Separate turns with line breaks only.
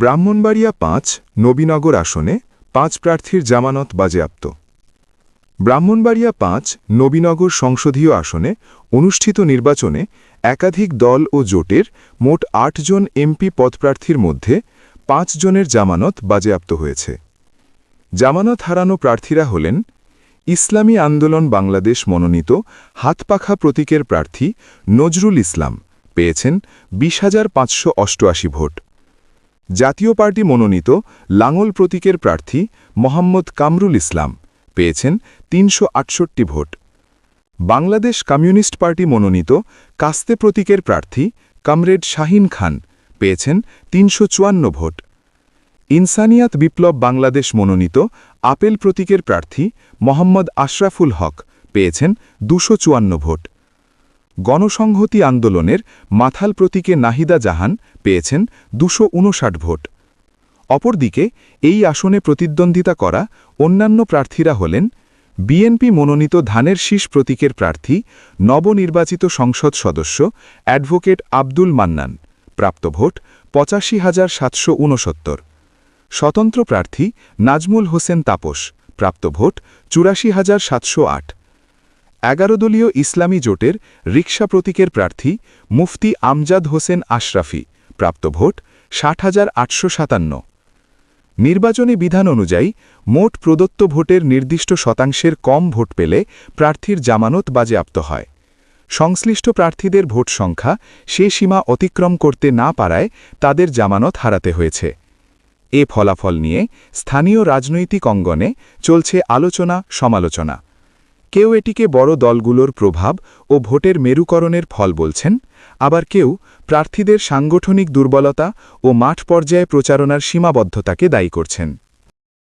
ব্রাহ্মণবাড়িয়া পাঁচ, নবীনগর আসনে পাঁচ প্রার্থীর জামানত বাজেয়াপ্ত। ব্রাহ্মণবাড়িয়া পাঁচ, নবীনগর সংসদীয় আসনে অনুষ্ঠিত নির্বাচনে একাধিক দল ও জোটের মোট আটজন এমপি পদপ্রার্থীর মধ্যে পাঁচ জনের জামানত বাজেয়াপ্ত হয়েছে। জামানত হারানো প্রার্থীরা হলেন ইসলামী আন্দোলন বাংলাদেশ মনোনীত হাতপাখা প্রতীকের প্রার্থী নজরুল ইসলাম। পেয়েছেন বিশ হাজার পাঁচশো ভোট। জাতীয় পার্টি মনোনীত লাঙল প্রতীকের প্রার্থী মোহাম্মদ কামরুল ইসলাম পেয়েছেন তিনশো আটষট্টি ভোট। বাংলাদেশ কমিউনিস্ট পার্টি মনোনীত কাস্তে প্রতীকের প্রার্থী কমরেড শাহিন খান পেয়েছেন তিনশো চুয়ান্ন ভোট। ইনসানিয়াত বিপ্লব বাংলাদেশ মনোনীত আপেল প্রতীকের প্রার্থী মোহাম্মদ আশরাফুল হক পেয়েছেন দুশো ভোট। গণসংহতি আন্দোলনের মাথাল প্রতীকে নাহিদা জাহান পেয়েছেন দুশো ভোট। অপরদিকে, এই আসনে প্রতিদ্বন্দ্বিতা করা অন্যান্য প্রার্থীরা হলেন বিএনপি মনোনীত ধানের শীষ প্রতীকের প্রার্থী, নবনির্বাচিত সংসদ সদস্য অ্যাডভোকেট আব্দুল মান্নান, প্রাপ্ত ভোট পঁচাশি হাজার সাতশো স্বতন্ত্র প্রার্থী নাজমুল হোসেন তাপস, প্রাপ্ত ভোট চুরাশি হাজার সাতশো আট। এগারো দলীয় ইসলামী জোটের রিকশা প্রতীকের প্রার্থী মুফতি আমজাদ হোসেন আশরাফি, প্রাপ্ত ভোট ষাট হাজার আটশো সাতান্ন। নির্বাচনী বিধান অনুযায়ী মোট প্রদত্ত ভোটের নির্দিষ্ট শতাংশের কম ভোট পেলে প্রার্থীর জামানত বাজেয়াপ্ত হয়। সংশ্লিষ্ট প্রার্থীদের ভোট সংখ্যা সে সীমা অতিক্রম করতে না পারায় তাদের জামানত হারাতে হয়েছে। এ ফলাফল নিয়ে স্থানীয় রাজনৈতিক অঙ্গনে চলছে আলোচনা সমালোচনা কেউ এটিকে বড় দলগুলোর প্রভাব ও ভোটের মেরুকরণের ফল বলছেন, আবার কেউ প্রার্থীদের সাংগঠনিক দুর্বলতা ও মাঠ পর্যায়ে প্রচারণার সীমাবদ্ধতাকে দায়ী করছেন।